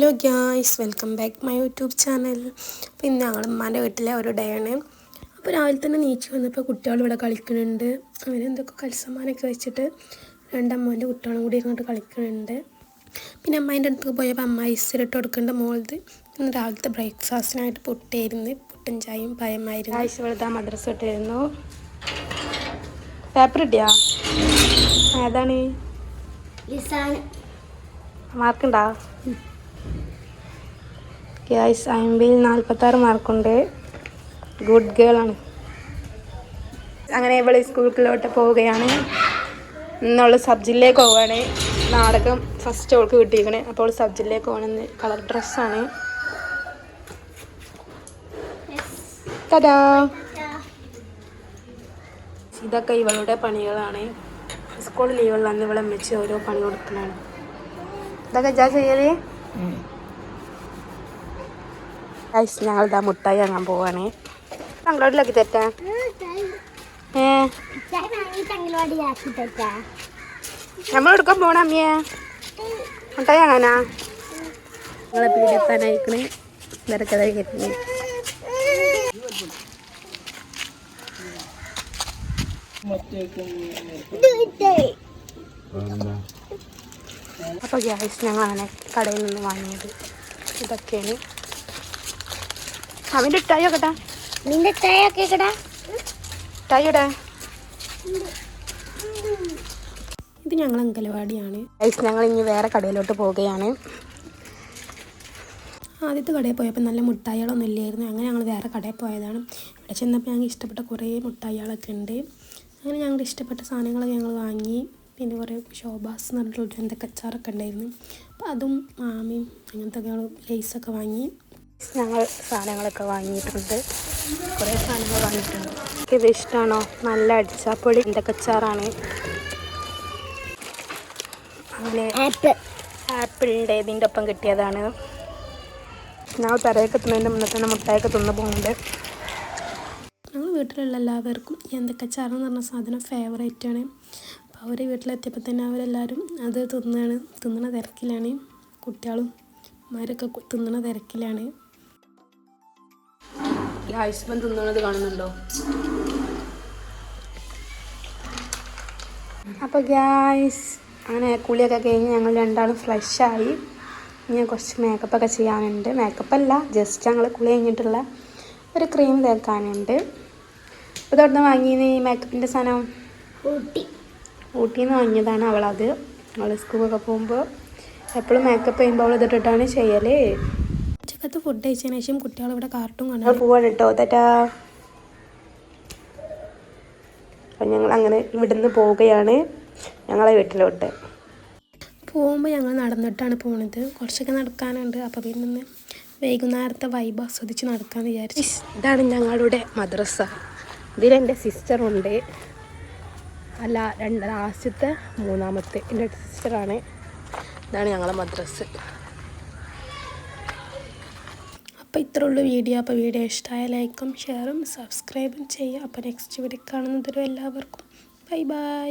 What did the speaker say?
Hello guys welcome back my YouTube channel. അപ്പോൾ ഇന്ന് ഞങ്ങൾ ഉമ്മാന്റെ വീട്ടിലെ ഒരു ഡേ ആണ്. അപ്പോൾ രാവിലെ തന്നെ നീച്ച് വന്നപ്പോൾ കുട്ടികൾ ഇവിടെ കളിക്കുന്നുണ്ട്. അവരെന്തൊക്കെ കൽസമാനൊക്കെ വെച്ചിട്ട് രണ്ടമ്മേന്റെ കുട്ടികളും കൂടി അങ്ങോട്ട് കളിക്കുന്നുണ്ട്. പിന്നെ അമ്മേന്റെ അടുത്ത് പോയപ്പോൾ അമ്മ ഐസിലിട്ട് കൊടുക്കേണ്ട മോളത് ഇന്ന് രാവിലത്തെ ബ്രേക്ക്ഫാസ്റ്റിനായിട്ട് പുട്ടായിരുന്നു. പുട്ടും ചായയും പയമായിരുന്നു. ഐസ് വെളുത്ത മദ്രസ ഇട്ടായിരുന്നു പേപ്പർ ഇട്ടിയാ? ഏതാണ്? മാർക്കുണ്ടോ? ഗ്യാസ് അമ്പതിൽ നാൽപ്പത്താറ് മാർക്കുണ്ട്. ഗുഡ് ഗേൾ ആണ്. അങ്ങനെ ഇവൾ സ്കൂളിലോട്ട് പോവുകയാണ്. ഇന്നുള്ള സബ് പോവുകയാണ്. നാടകം ഫസ്റ്റ് അവൾക്ക് കിട്ടിയിരിക്കണേ. അപ്പോൾ സബ് പോകണമെന്ന് കളർ ഡ്രസ്സാണ് തരാ ഇതൊക്കെ ഇവളുടെ പണികളാണ്. സ്കൂൾ ലീവുള്ള അന്ന് ഇവളെ വെച്ച് ഓരോ പണി കൊടുക്കുന്നതാണ് ഇതൊക്കെ ചെയ്യൽ? ഗൈസ് ഞങ്ങൾ ഇതാ മുട്ടായി വാങ്ങാൻ പോവാണ്. അങ്ങോട്ടിലേക്ക് തെറ്റാ ഏ? നമ്മൾ എടുക്കാൻ പോണ അമ്മിയെ. മുട്ടായി വാങ്ങാനാ? ഞങ്ങളെ പീഡിയെത്താനായിക്കണ് നിരക്കതായി കരുതി അപ്പോൾ ഗ്യാസ് ഞങ്ങൾ അങ്ങനെ കടയിൽ നിന്ന് വാങ്ങിയത് ഇതൊക്കെയാണ്. അവന്റെ ടൈ നിന്റെ ഇത് ഞങ്ങൾ അങ്കലവാടിയാണ്. ഞങ്ങൾ ഇനി വേറെ കടയിലോട്ട് പോവുകയാണ്. ആദ്യത്തെ കടയിൽ പോയപ്പോൾ നല്ല മുട്ടായികളൊന്നും ഇല്ലായിരുന്നു. അങ്ങനെ ഞങ്ങൾ വേറെ കടയിൽ പോയതാണ്. ഇവിടെ ചെന്നപ്പോൾ ഞങ്ങൾക്ക് ഇഷ്ടപ്പെട്ട കുറേ മുട്ടായികളൊക്കെ ഉണ്ട്. അങ്ങനെ ഞങ്ങളുടെ ഇഷ്ടപ്പെട്ട സാധനങ്ങളൊക്കെ ഞങ്ങൾ വാങ്ങി. പിന്നെ കുറേ ഷോബാസ് എന്ന് പറഞ്ഞിട്ടുള്ള എന്തൊക്കെ അച്ചാറൊക്കെ ഉണ്ടായിരുന്നു. അപ്പോൾ അതും മാമിയും അങ്ങനത്തെ ഞങ്ങൾ ലേസൊക്കെ വാങ്ങി. ഞങ്ങൾ സാധനങ്ങളൊക്കെ വാങ്ങിയിട്ടുണ്ട്. കുറേ സാധനങ്ങൾ വാങ്ങിയിട്ടുണ്ട്. ഇത് ഇഷ്ടമാണോ നല്ല അടിച്ചാപ്പൊടി ഇണ്ടക്കച്ചാറാണ് അങ്ങനെ ആപ്പിൾ. ആപ്പിളിന്റെ ഇതിന്റെ ഒപ്പം കിട്ടിയതാണ്. ഞാൻ തറയൊക്കെ തിന്നതിന്റെ മുന്നേ തന്നെ മുട്ടായൊക്കെ തിന്നു പോകുന്നുണ്ട്. ഞങ്ങൾ വീട്ടിലുള്ള എല്ലാവർക്കും ഈ എന്തൊക്കെച്ചാറ് എന്ന് പറഞ്ഞ സാധനം ഫേവറേറ്റ് ആണ്. അപ്പോൾ അവർ വീട്ടിലെത്തിയപ്പോൾ തന്നെ അവരെല്ലാവരും അത് തിന്നാണ്. തിന്നണ തിരക്കിലാണ്. കുട്ടികളും മാരൊക്കെ തിന്നണ തിരക്കിലാണ്. ഐസ്ബൻ തിന്നണത് കാണുന്നുണ്ടോ? അപ്പോൾ ഗ്യാസ് അങ്ങനെ കുളിയൊക്കെ കഴിഞ്ഞ് ഞങ്ങൾ രണ്ടാളും ഫ്രഷായി ഞാൻ കുറച്ച് മേക്കപ്പൊക്കെ ചെയ്യാനുണ്ട്. മേക്കപ്പ് അല്ല ജസ്റ്റ് ഞങ്ങൾ കുളി കഴിഞ്ഞിട്ടുള്ള ഒരു ക്രീം തേക്കാനുണ്ട്. ഇപ്പോൾ തുടർന്ന് വാങ്ങിയത് ഈ മേക്കപ്പിന്റെ സാധനം? ഊട്ടി. ഊട്ടിയിൽ നിന്ന് വാങ്ങിയതാണ് അവളത്. അവൾ സ്കൂളൊക്കെ പോകുമ്പോൾ എപ്പോഴും മേക്കപ്പ് ചെയ്യുമ്പോൾ അവൾ ഇതിട്ടിട്ടാണ് ചെയ്യൽ ഉച്ചക്കത്തെ ഫുഡ് കഴിച്ചതിന് ശേഷം കുട്ടികൾ ഇവിടെ കാർട്ടൂൺ കാണാൻ പോവാണ് കേട്ടോ തെറ്റാ അപ്പം ഞങ്ങൾ അങ്ങനെ ഇവിടുന്ന് പോവുകയാണ്. ഞങ്ങളെ വീട്ടിലോട്ട്. പോകുമ്പോൾ ഞങ്ങൾ നടന്നിട്ടാണ് പോണത്. കുറച്ചൊക്കെ നടക്കാനുണ്ട്. അപ്പോൾ പിന്നെ വൈകുന്നേരത്തെ വൈബ് ആസ്വദിച്ച് നടക്കാമെന്ന് വിചാരിച്ചു. ഇതാണ് ഞങ്ങളുടെ മദ്രസ. ഇതിലെന്റെ സിസ്റ്ററുണ്ട് അല്ല രണ്ട് ലാസ്റ്റത്തെ മൂന്നാമത്തെ. എന്റെ സിസ്റ്ററാണ് ഇതാണ് ഞങ്ങളുടെ മദ്രസ്. അപ്പോൾ ഇത്ര ഉള്ളൂ വീഡിയോ. അപ്പോൾ വീഡിയോ ഇഷ്ടമായ ലൈക്കും ഷെയറും സബ്സ്ക്രൈബും ചെയ്യുക. അപ്പോൾ നെക്സ്റ്റ് വീഡിയോ കാണുന്നതൊരു എല്ലാവർക്കും ബൈ ബൈ.